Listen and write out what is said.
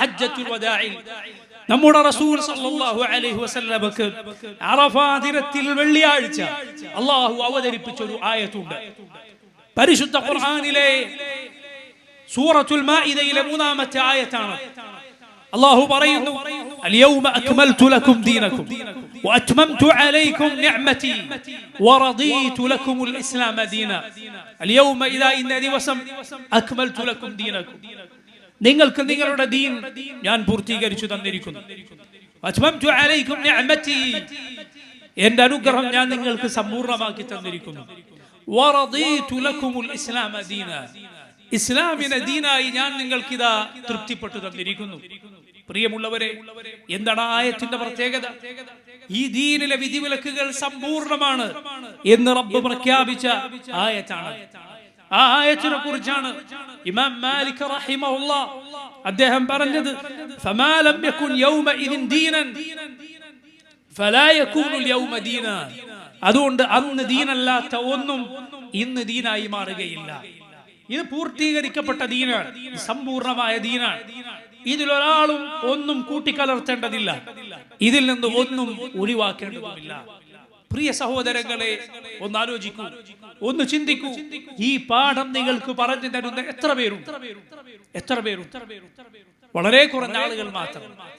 ഹജ്ജത്തുൽ വദാഇൽ നമ്മുടെ റസൂൽ സല്ലല്ലാഹു അലൈഹി വസല്ലമക്ക് അറഫാ ദിനത്തിൽ വെള്ളിയാഴ്ച അള്ളാഹു അവതരിപ്പിച്ച ഒരു ആയത്തുണ്ട് പരിശുദ്ധ ഖുർആനിലെ സൂറത്തുൽ മാഇദയിലെ മൂന്നാമത്തെ ആയത്താണ് അള്ളാഹു പറയുന്നു اليوم أكملت لكم دينكم وأتممت عليكم نعمتي ورضيت لكم الإسلام دينا اليوم إذا إن ദിവസം أكملت لكم دينكم നിങ്ങൾക്ക് നിങ്ങളുടെ ദീൻ ഞാൻ പൂർത്തീകരിച്ചു തന്നിരിക്കുന്നു. എന്റെ അനുഗ്രഹം ഞാൻ നിങ്ങൾക്ക് സമ്പൂർണമാക്കി തന്നിരിക്കുന്നു. ഇസ്ലാമിനെ ദീനായി ഞാൻ നിങ്ങൾക്ക് ഇതാ തൃപ്തിപ്പെട്ടു തന്നിരിക്കുന്നു. പ്രിയമുള്ളവരെ എന്താണ് ആയത്തിന്റെ പ്രത്യേകത? ഈ ദീനിലെ വിധിവിലക്കുകൾ സമ്പൂർണമാണ് എന്ന് റബ്ബ് പ്രഖ്യാപിച്ച ആയത്താണ്. ആ ആയത്തിനെ കുറിച്ചാണ് ഇമാം മാലിക് അദ്ദേഹം പറഞ്ഞത്. ഫമാലം യകുൻ യൗമ ഫലാ യകൂനുൽ യൗമ അതുകൊണ്ട് അന്ന് ദീനല്ലാത്ത ഒന്നും ഇന്ന് ദീനായി മാറുകയില്ല. ഇത് പൂർത്തീകരിക്കപ്പെട്ട ദീനാണ്. സമ്പൂർണമായ ദീനാണ്. ഇതിലൊരാളും ഒന്നും കൂട്ടിക്കലർത്തേണ്ടതില്ല. ഇതിൽ നിന്ന് ഒന്നും ഒഴിവാക്കേണ്ടതുമില്ല പ്രിയ സഹോദരങ്ങളെ ഒന്ന് ആലോചിക്കൂ ഒന്ന് ചിന്തിക്കൂ. ഈ പാഠം നിങ്ങൾക്ക് പറഞ്ഞു തരുന്ന എത്ര പേരും എത്ര പേരും വളരെ കുറഞ്ഞ ആളുകൾ മാത്രം.